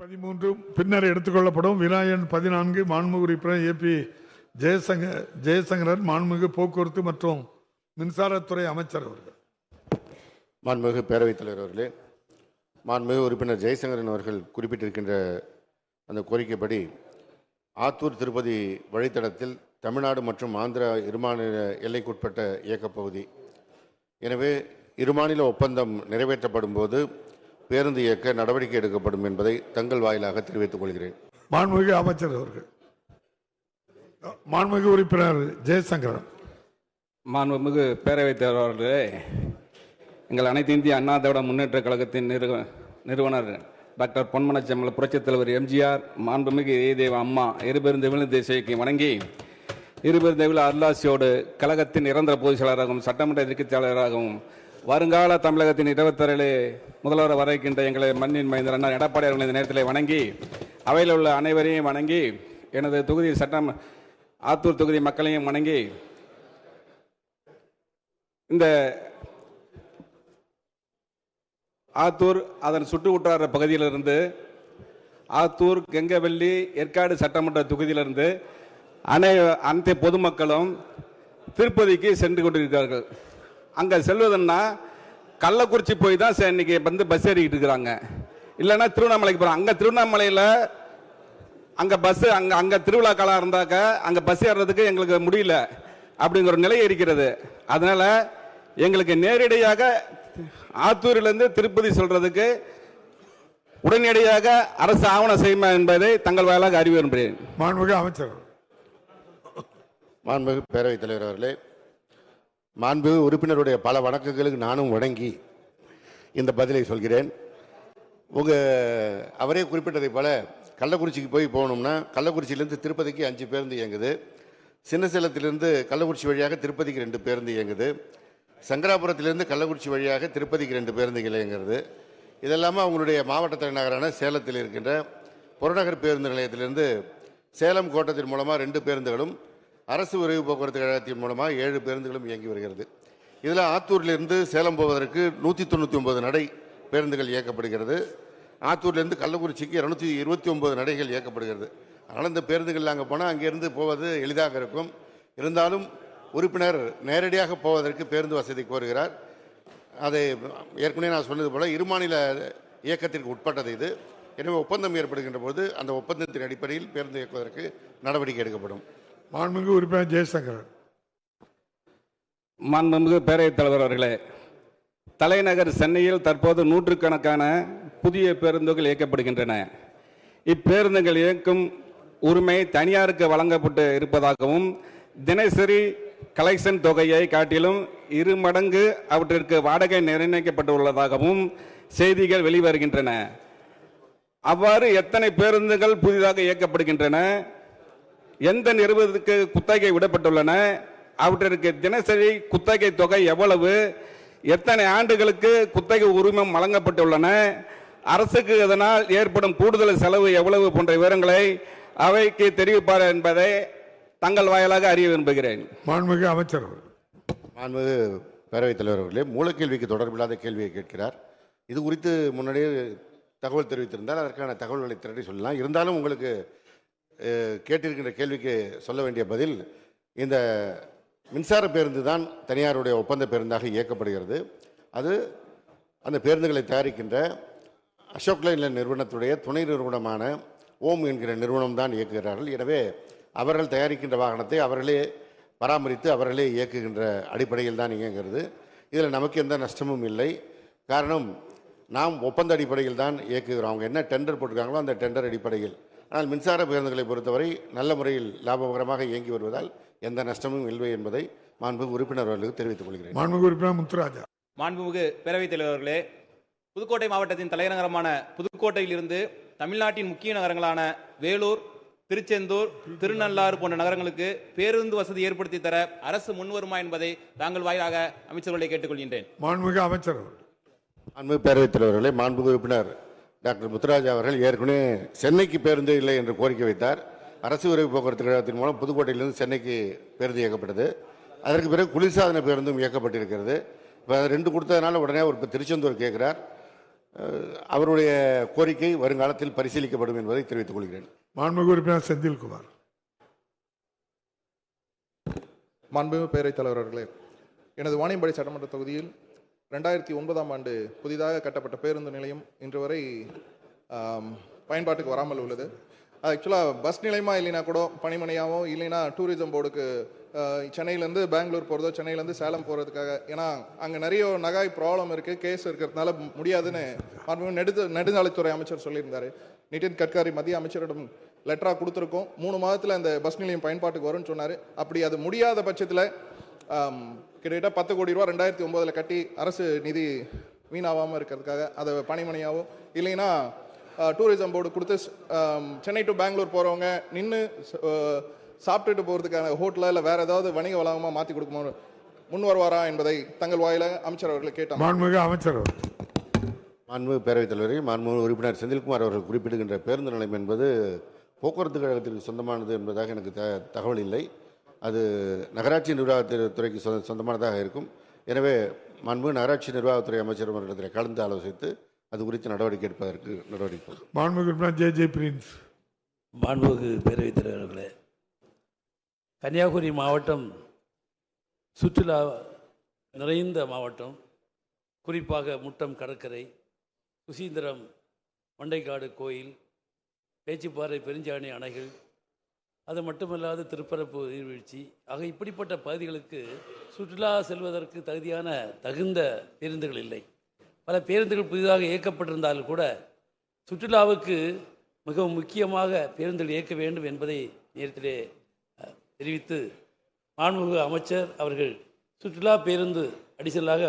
பதிமூன்று பின்னர் எடுத்துக்கொள்ளப்படும். விநாயகன் பதினான்கு மாண்புமிகு உறுப்பினர் ஏபி ஜெயசங்க ஜெயசங்கரன் மாண்புமிகு போக்குவரத்து மற்றும் மின்சாரத்துறை அமைச்சர் அவர்கள். மாண்புமிகு பேரவைத் தலைவர் அவர்களே மாண்புமிகு உறுப்பினர் ஜெயசங்கரன் அவர்கள் குறிப்பிட்டிருக்கின்ற அந்த கோரிக்கைப்படி ஆத்தூர் திருப்பதி வழித்தடத்தில் தமிழ்நாடு மற்றும் ஆந்திரா இருமாநில எல்லைக்குட்பட்ட இயக்கப்பகுதி. எனவே இருமாநில ஒப்பந்தம் நிறைவேற்றப்படும் போது பேருந்து இயக்க நடவடிக்கை எடுக்கப்படும் என்பதை தங்கள் வாயிலாக தெரிவித்துக் கொள்கிறேன். மாண்புமிகு அமைச்சர் அவர்கள். மாண்புமிகு உறுப்பினர் ஜெயசங்கரன். மாண்புமிகு பேரவைத் தலைவர் அவர்களே எங்கள் அனைத்து இந்திய அண்ணா திராவிட முன்னேற்ற கழகத்தின் நிறுவ நிறுவனர் டாக்டர் பொன்மனச்செம்மல் புரட்சித் தலைவர் எம்ஜிஆர் மாண்புமிகு இதேதேவ அம்மா இருபெரும் தமிழ் தேசியக்கு வணங்கி இருபெரும் தமிழ் அருளாசியோடு கழகத்தின் நிரந்தர பொதுச் செயலாளராகவும் சட்டமன்ற எதிர்க்கட்சி செயலாளராகவும் வருங்கால தமிழகத்தின் இருபத்தேழு முதல்வர் வரைக்கின்ற எங்களை மண்ணின் மைந்தர் அண்ணா எடப்பாடி அவர்களை இந்த நேரத்தில் வணங்கி அவையில் உள்ள அனைவரையும் வணங்கி எனது தொகுதி சட்டம் ஆத்தூர் தொகுதி மக்களையும் வணங்கி இந்த ஆத்தூர் அதன் சுட்டு குற்றார பகுதியிலிருந்து ஆத்தூர் கெங்கவெள்ளி ஏற்காடு சட்டமன்ற தொகுதியிலிருந்து அனை அனைத்து பொதுமக்களும் திருப்பதிக்கு சென்று கொண்டிருக்கிறார்கள். அங்கே செல்வதுன்னா கள்ளக்குறிச்சி போய் தான் சே- இன்னைக்கு வந்து பஸ் ஏறிக்கிட்டு இருக்கிறாங்க. இல்லைன்னா திருவண்ணாமலைக்கு போகிறாங்க அங்கே திருவண்ணாமலையில் அங்கே பஸ் அங்கே அங்கே திருவிழா காலம் இருந்தாக்க அங்கே பஸ் ஏறுறதுக்கு எங்களுக்கு முடியல அப்படிங்கிற ஒரு நிலை இருக்கிறது. அதனால எங்களுக்கு நேரடியாக ஆத்தூரிலிருந்து திருப்பதி சொல்றதுக்கு உடனடியாக அரசு ஆவணம் செய்யுமா என்பதை தங்கள் வாயிலாக அறிவு விரும்புகிறேன் மாண்புமிகு அமைச்சர். மாண்புமிகு பேரவைத் தலைவர் அவர்களே மாண்புமிகு உறுப்பினருடைய பல வணக்கங்களுக்கு நானும் வணங்கி இந்த பதிலை சொல்கிறேன். உங்க அவரே குறிப்பிட்டதை போல கள்ளக்குறிச்சிக்கு போய் போகணும்னா கள்ளக்குறிச்சியிலேருந்து திருப்பதிக்கு அஞ்சு பேருந்து இயங்குது. சின்ன சேலத்திலேருந்து கள்ளக்குறிச்சி வழியாக திருப்பதிக்கு ரெண்டு பேருந்து இயங்குது. சங்கராபுரத்திலிருந்து கள்ளக்குறிச்சி வழியாக திருப்பதிக்கு ரெண்டு பேருந்துகள் இயங்குறது இதெல்லாமல் அவங்களுடைய மாவட்ட தலைநகரான சேலத்தில் இருக்கின்ற புறநகர் பேருந்து நிலையத்திலிருந்து சேலம் கோட்டத்தின் மூலமாக ரெண்டு பேருந்துகளும் அரசு விரைவு போக்குவரத்து கழகத்தின் மூலமாக ஏழு பேருந்துகளும் இயங்கி வருகிறது. இதில் ஆத்தூரிலிருந்து சேலம் போவதற்கு நூற்றி தொண்ணூற்றி ஒன்பது நடை பேருந்துகள் இயக்கப்படுகிறது. ஆத்தூர்லேருந்து கள்ளக்குறிச்சிக்கு இரநூத்தி இருபத்தி ஒன்பது நடைகள் இயக்கப்படுகிறது. அதனால் இந்த பேருந்துகள் அங்கே போனால் அங்கேருந்து போவது எளிதாக இருக்கும். இருந்தாலும் உறுப்பினர் நேரடியாக போவதற்கு பேருந்து வசதி கோருகிறார். அதை ஏற்கனவே நான் சொன்னது போல் இருமாநில இயக்கத்திற்கு உட்பட்டது இது. எனவே ஒப்பந்தம் ஏற்படுகின்ற போது அந்த ஒப்பந்தத்தின் அடிப்படையில் பேருந்து இயக்குவதற்கு நடவடிக்கை எடுக்கப்படும். மாண்புமிகு உறுப்பினர் ஜெயசங்கரன். மாண்புமிகு பேரவைத் தலைவர் அவர்களே தலைநகர் சென்னையில் தற்போது நூற்றுக்கணக்கான புதிய பேருந்துகள் இயக்கப்படுகின்றன. இப்பேருந்துகள் இயக்கும் உரிமை தனியாருக்கு வழங்கப்பட்டு இருப்பதாகவும் தினசரி கலெக்ஷன் தொகையை காட்டிலும் இரு மடங்கு அவற்றிற்கு வாடகை நிர்ணயிக்கப்பட்டுள்ளதாகவும் செய்திகள் வெளிவருகின்றன. அவ்வாறு எத்தனை பேருந்துகள் புதிதாக இயக்கப்படுகின்றன? எந்த நிறுவனத்துக்கு குத்தகை விடப்பட்டுள்ளன அவற்றிற்கு தினசரி குத்தகை தொகை எவ்வளவு எத்தனை ஆண்டுகளுக்கு குத்தகை உரிமம் வழங்கப்பட்டுள்ளன அரசுக்கு இதனால் ஏற்படும் கூடுதல் செலவு எவ்வளவு போன்ற விவரங்களை அவைக்கு தெரிவிப்பார் என்பதை தங்கள் வாயிலாக அறிய விரும்புகிறேன். மாண்புமிகு அமைச்சர் அவர்கள். மாண்புமிகு பேரவைத் தலைவர் அவர்களே மூலக்கேள்விக்கு தொடர்பில்லாத கேள்வியை கேட்கிறார். இது குறித்து முன்னாடியே தகவல் தெரிவித்திருந்தால் அதற்கான தகவல்களை திரட்டி சொல்லலாம். இருந்தாலும் உங்களுக்கு கேட்டிருக்கின்ற கேள்விக்கு சொல்ல வேண்டிய பதில் இந்த மின்சார பேருந்து தான் தனியாருடைய ஒப்பந்த பேருந்தாக இயக்கப்படுகிறது. அது அந்த பேருந்துகளை தயாரிக்கின்ற அசோக் லைன் நிறுவனத்துடைய துணை நிறுவனமான ஓம் என்கிற நிறுவனம் தான் இயக்குகிறார்கள். எனவே அவர்கள் தயாரிக்கின்ற வாகனத்தை அவர்களே பராமரித்து அவர்களே இயக்குகின்ற அடிப்படையில் தான் இயங்குகிறது. இதில் நமக்கு எந்த நஷ்டமும் இல்லை. காரணம் நாம் ஒப்பந்த அடிப்படையில் தான் இயக்குகிறோம். அவங்க என்ன டெண்டர் போட்டிருக்காங்களோ அந்த டெண்டர் அடிப்படையில். ஆனால் மின்சார பேருந்துகளை பொறுத்தவரை நல்ல முறையில் லாபகரமாக இயங்கி வருவதால் எந்த நஷ்டமும் இல்லை என்பதை மாண்பு உறுப்பினர் அவர்களுக்கு தெரிவித்துக் கொள்கிறேன். மாண்புமிகு உறுப்பினர் முத்துராஜா. மாண்புமிகு பேரவைத் தலைவர்களே புதுக்கோட்டை மாவட்டத்தின் தலைநகரமான புதுக்கோட்டையிலிருந்து தமிழ்நாட்டின் முக்கிய நகரங்களான வேலூர் திருச்செந்தூர் திருநள்ளாறு போன்ற நகரங்களுக்கு பேருந்து வசதி ஏற்படுத்தி தர அரசு முன்வருமா என்பதை தாங்கள் வாயிலாக அமைச்சர்களை கேட்டுக்கொள்கின்றேன். மாண்புமிகு அமைச்சர் அவர்கள். மாண்புமிகு பேரவைத் தலைவர்களே மாண்புமிகு உறுப்பினர் டாக்டர் முத்துராஜா அவர்கள் ஏற்கனவே சென்னைக்கு பேருந்து இல்லை என்று கோரிக்கை வைத்தார். அரசு விரைவு போக்குவரத்து கழகத்தின் மூலம் புதுக்கோட்டையிலிருந்து சென்னைக்கு பேருந்து இயக்கப்பட்டது. அதற்கு பிறகு குளிர்சாதன பேருந்தும் இயக்கப்பட்டிருக்கிறது. இப்போ ரெண்டு கொடுத்ததுனால உடனே அவர் இப்போ திருச்செந்தூர் கேட்குறார் அவருடைய கோரிக்கை வருங்காலத்தில் பரிசீலிக்கப்படும் என்பதை தெரிவித்துக் கொள்கிறேன். மாண்புமிகு உறுப்பினர் செந்தில்குமார். மாண்புமிகு பேரவைத் தலைவர் அவர்களே எனது வாணியம்பாடி சட்டமன்ற தொகுதியில் ரெண்டாயிரத்தி ஒன்பதாம் ஆண்டு புதிதாக கட்டப்பட்ட பேருந்து நிலையம் இன்று வரை பயன்பாட்டுக்கு வராமல் உள்ளது. ஆக்சுவலாக பஸ் நிலையமா இல்லைனா கூட பணிமனையாகவும் இல்லைனா டூரிசம் போர்டுக்கு சென்னையிலேருந்து பெங்களூர் போகிறதோ சென்னையிலேருந்து சேலம் போகிறதுக்காக ஏன்னா அங்கே நிறைய நகாய் ப்ராப்ளம் இருக்குது கேஸ் இருக்கிறதுனால முடியாதுன்னு மாண்புமிகு நெடுது நெடுஞ்சாலைத்துறை அமைச்சர் சொல்லியிருந்தாரு. நிதின் கட்காரி மத்திய அமைச்சரிடம் லெட்டராக கொடுத்துருக்கோம். மூணு மாதத்தில் அந்த பஸ் நிலையம் பயன்பாட்டுக்கு வரும்னு சொன்னார். அப்படி அது முடியாத பட்சத்தில் கிட்டத்தட்ட பத்து கோடி ரூபா ரெண்டாயிரத்தி ஒம்போதில் கட்டி அரசு நிதி வீணாகாமல் இருக்கிறதுக்காக அதை பணிமனையாவோ இல்லைன்னா டூரிசம் போர்டு கொடுத்து சென்னை டு பெங்களூர் போகிறவங்க நின்று சாப்பிட்டுட்டு போகிறதுக்கான ஹோட்டலில் இல்லை வேறு ஏதாவது வணிக வளாகமாக மாற்றி கொடுக்குமோ முன் வருவாரா என்பதை தங்கள் வாயிலாக அமைச்சர் அவர்களை கேட்டாங்க. மாண்புமிகு அமைச்சர் அவர்கள். மாண்புமிகு பேரவைத் தலைவரை மாண்புமிகு உறுப்பினர் செந்தில்குமார் அவர்கள் குறிப்பிடுகின்ற பேருந்து நிலையம் என்பது போக்குவரத்து கழகத்திற்கு சொந்தமானது என்பதாக எனக்கு த தகவல் இல்லை. அது நகராட்சி நிர்வாகத்துறைக்கு சொ சொந்தமானதாக இருக்கும் எனவே மாண்புமிகு நகராட்சி நிர்வாகத்துறை அமைச்சர் அவர்களிடத்தில் கலந்து ஆலோசித்து அது குறித்து நடவடிக்கை எடுப்பதற்கு நடவடிக்கை. மாண்புமிகு ஜே ஜே பிரின்ஸ் மாண்புமிகு பேரவைத் தலைவர்களே கன்னியாகுமரி மாவட்டம் சுற்றுலா நிறைந்த மாவட்டம் குறிப்பாக முட்டம் கடற்கரை சுசீந்திரம் மண்டைக்காடு கோயில் பேச்சிப்பாறை பெருஞ்சாணி அணைகள் அது மட்டுமல்லாது திருப்பரப்பு நீர்வீழ்ச்சி. ஆக இப்படிப்பட்ட பகுதிகளுக்கு சுற்றுலா செல்வதற்கு தகுதியான தகுந்த பேருந்துகள் இல்லை. பல பேருந்துகள் புதிதாக இயக்கப்பட்டிருந்தாலும் கூட சுற்றுலாவுக்கு மிகவும் முக்கியமாக பேருந்துகள் இயக்க வேண்டும் என்பதை நேரத்திலே தெரிவித்து மாண்புமிகு அமைச்சர் அவர்கள் சுற்றுலா பேருந்து அடிசலாக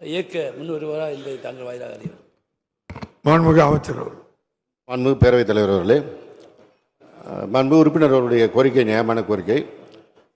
இயக்க முன் வருவாரா என்பதை தாங்கள் வாயிலாக அறிவோம் மாண்புமிகு அமைச்சர் அவர்கள். மாண்புமிகு பேரவைத் தலைவர் அவர்களே மண்பு உறுப்பினர்களுடைய உறுப்பினர் அவருடைய கோரிக்கை நியாயமான கோரிக்கை.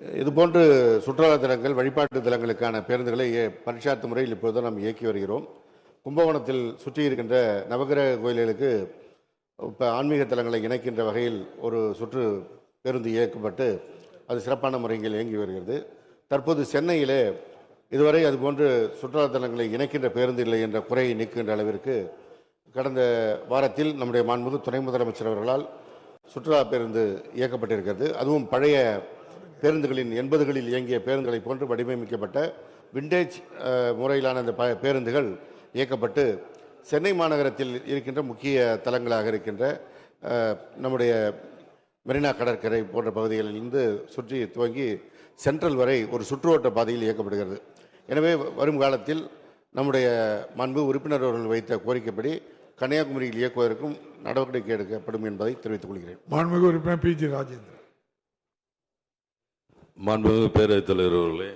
இதுபோன்று சுற்றுலா தலங்கள் வழிபாட்டு தலங்களுக்கான பேருந்துகளை இய- முறையில் இப்போது நாம் இயக்கி வருகிறோம். கும்பகோணத்தில் சுற்றி இருக்கின்ற நவகிரக கோயில்களுக்கு இப்போ ஆன்மீக தலங்களை இணைக்கின்ற வகையில் ஒரு சுற்று பேருந்து இயக்கப்பட்டு அது சிறப்பான முறையில் இயங்கி வருகிறது. தற்போது சென்னையிலே இதுவரை அதுபோன்று சுற்றுலா தலங்களை இணைக்கின்ற பேருந்து இல்லை என்ற குறையை நீக்குகின்ற அளவிற்கு கடந்த வாரத்தில் நம்முடைய மாண்புமிகு துணை முதலமைச்சர் அவர்களால் சுற்றுலா பேருந்து இயக்கப்பட்டிருக்கிறது. அதுவும் பழைய பேருந்துகளின் எண்பதுகளில் இயங்கிய பேருந்துகளை போன்று வடிவமைக்கப்பட்ட விண்டேஜ் முறையிலான அந்த ப- பேருந்துகள் இயக்கப்பட்டு சென்னை மாநகரத்தில் இருக்கின்ற முக்கிய தலங்களாக இருக்கின்ற நம்முடைய மெரினா கடற்கரை போன்ற பகுதிகளிலிருந்து சுற்றி துவங்கி சென்ட்ரல் வரை ஒரு சுற்றுவட்ட பாதையில் இயக்கப்படுகிறது. எனவே வரும் காலத்தில் நம்முடைய மாண்பு உறுப்பினர் அவர்கள் வைத்த கோரிக்கைப்படி கன்னியாகுமரியில் இயக்குவதற்கும் நடவடிக்கை எடுக்கப்படும் என்பதை தெரிவித்துக் கொள்கிறேன். மாண்புமிகு உறுப்பினர் பி. ஜி. ராஜேந்திரன். மாண்புமிகு பேரவைத் தலைவர் அவர்களே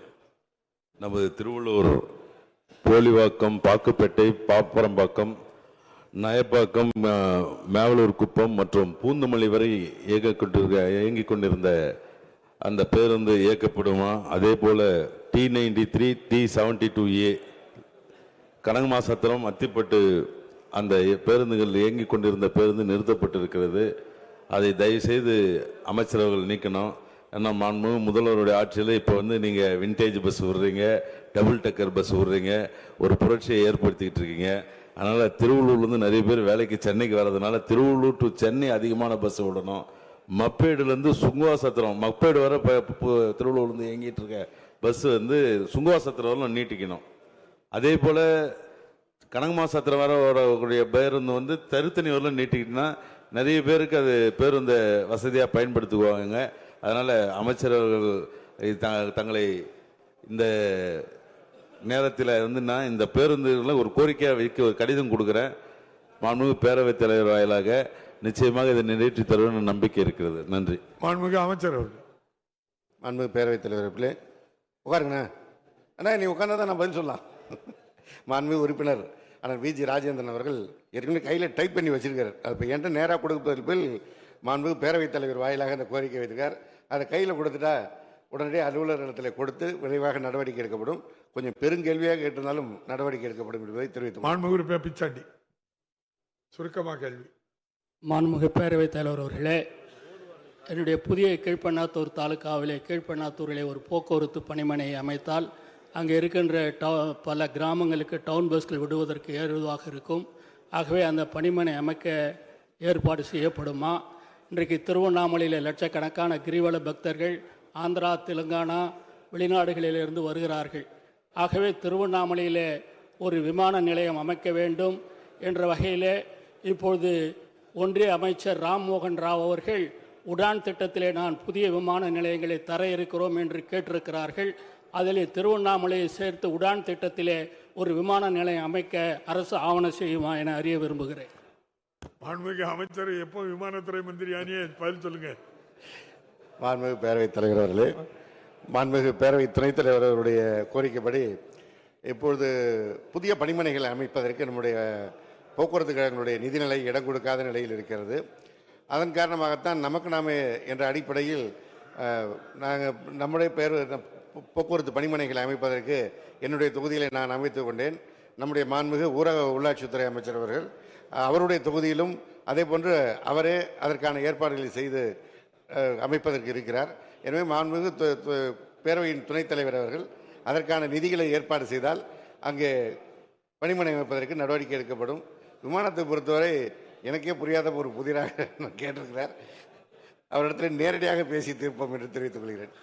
நமது திருவள்ளூர் போலிவாக்கம் பாக்குப்பேட்டை பாப்பரம்பாக்கம் நயப்பாக்கம் மேவலூர் குப்பம் மற்றும் பூந்தமல்லி வரை இயக்கப்பட்டு இயங்கிக் கொண்டிருந்த அந்த பேருந்து இயக்கப்படுமா? அதே போல T ninety three T seventy two A Kanakammachatram Athipattu அந்த பேருந்துகள் இயங்கிக் கொண்டிருந்த பேருந்து நிறுத்தப்பட்டிருக்கிறது. அதை தயவுசெய்து அமைச்சரவர்கள் நீக்கணும். ஏன்னா மாண்பு முதல்வருடைய ஆட்சியில் இப்போ வந்து நீங்கள் விண்டேஜ் பஸ் விடுறீங்க டபுள் டக்கர் பஸ் விடுறீங்க ஒரு புரட்சியை ஏற்படுத்திக்கிட்டு இருக்கீங்க. அதனால் திருவள்ளூர்லேருந்து நிறைய பேர் வேலைக்கு சென்னைக்கு வர்றதுனால திருவள்ளூர் டு சென்னை அதிகமான பஸ் விடணும். மப்பேடுலேருந்து சுங்குவாசத்திரம் மப்பேடு வர இப்போ திருவள்ளூர்லேருந்து இயங்கிட்டு இருக்க பஸ் வந்து சுங்குவாசத்திரம் வரலாம் நீட்டிக்கணும். அதே போல் கனகமாசத்தில் வர வரக்கூடிய பேருந்து வந்து தருத்தணி வரல நீட்டிக்கிட்டுனா நிறைய பேருக்கு அது பேருந்தை வசதியாக பயன்படுத்துவாங்க. அதனால் அமைச்சர்கள் த- தங்களை இந்த நேரத்தில் வந்து நான் இந்த பேருந்துகளை ஒரு கோரிக்கையாக வைக்க ஒரு கடிதம் கொடுக்குறேன். மாண்புமிகு பேரவைத் தலைவர் வாயிலாக நிச்சயமாக இதை நிறைவேற்றி தருவேன் நம்பிக்கை இருக்கிறது. நன்றி. மாண்புமிகு அமைச்சர் அவர்கள். மாண்புமிகு பேரவைத் தலைவர் பிள்ளை உட்காருங்கண்ணா. அண்ணா நீ உட்கார்ந்தா தான் நான் பதில் சொல்லலாம். மாண்புமிகு உறுப்பினர் அண்ணன் விஜி ராஜேந்திரன் அவர்கள் ஏற்கனவே கையில் டைப் பண்ணி வச்சிருக்காரு. அது இப்போ என்கிட்ட நேராக கொடுப்பதற்கு மாண்புமிகு பேரவைத் தலைவர் வாயிலாக அந்த கோரிக்கை வைத்திருக்கார். அதை கையில் கொடுத்துட்டா உடனடியாக அலுவலர் இடத்துல கொடுத்து விரைவாக நடவடிக்கை எடுக்கப்படும். கொஞ்சம் பெருங்கேள்வியாக கேட்டிருந்தாலும் நடவடிக்கை எடுக்கப்படும் என்பதை தெரிவித்து மாண்புமிகு பிச்சாண்டி. சுருக்கமாக கேள்வி. மாண்புமிகு பேரவைத் தலைவர் அவர்களே என்னுடைய புதிய கீழ்ப்பண்ணாத்தூர் தாலுகாவிலே கீழ்ப்பண்ணாத்தூரிலே ஒரு போக்குவரத்து பணிமனையை அமைத்தால் அங்கே இருக்கின்ற டவு பல கிராமங்களுக்கு டவுன் பஸ்கள் விடுவதற்கு ஏதுவாக இருக்கும். ஆகவே அந்த பணிமனை அமைக்க ஏற்பாடு செய்யப்படுமா? இன்றைக்கு திருவண்ணாமலையில் லட்சக்கணக்கான கிரிவல பக்தர்கள் ஆந்திரா தெலுங்கானா வெளிநாடுகளிலிருந்து வருகிறார்கள். ஆகவே திருவண்ணாமலையில் ஒரு விமான நிலையம் அமைக்க வேண்டும் என்ற வகையிலே இப்பொழுது ஒன்றிய அமைச்சர் ராம்மோகன் ராவ் அவர்கள் உடான் திட்டத்திலே நான் புதிய விமான நிலையங்களை தர இருக்கிறோம் என்று கேட்டிருக்கிறார்கள். அதில் திருவண்ணாமலையை சேர்த்து உடான் திட்டத்திலே ஒரு விமான நிலையம் அமைக்க அரசு ஆவணம் செய்யுமா என அறிய விரும்புகிறேன். மாண்புமிகு அமைச்சர் எப்போ விமானத்துறை மந்திரி ஆனியே பதில் சொல்லுங்க? மாண்புமிகு பேரவைத் தலைவர் அவர்களே மாண்புமிகு பேரவை துணைத் தலைவர் அவருடைய கோரிக்கைப்படி இப்பொழுது புதிய பணிமனைகளை அமைப்பதற்கு நம்முடைய போக்குவரத்து கழகங்களுடைய நிதிநிலை இடம் கொடுக்காத நிலையில் இருக்கிறது. அதன் காரணமாகத்தான் நமக்கு நாமே என்ற அடிப்படையில் நாங்கள் நம்முடைய பேர் போக்குவரத்து பணிமனைகளை அமைப்பதற்கு என்னுடைய தொகுதிகளை நான் அமைத்துக் கொண்டேன். நம்முடைய மாண்புமிகு ஊரக உள்ளாட்சித்துறை அமைச்சர் அவர்கள் அவருடைய தொகுதியிலும் அதே போன்று அவரே அதற்கான ஏற்பாடுகளை செய்து அமைப்பதற்கு இருக்கிறார். எனவே மாண்புமிகு பேரவையின் துணைத் தலைவர் அவர்கள் அதற்கான நிதிகளை ஏற்பாடு செய்தால் அங்கே பணிமனை அமைப்பதற்கு நடவடிக்கை எடுக்கப்படும். விமானத்தை பொறுத்தவரை எனக்கே புரியாத ஒரு புதிராக நான் கேட்டிருக்கிறார். அவரிடத்தில் நேரடியாக பேசி தீர்ப்போம் என்று தெரிவித்துக் கொள்கிறேன்.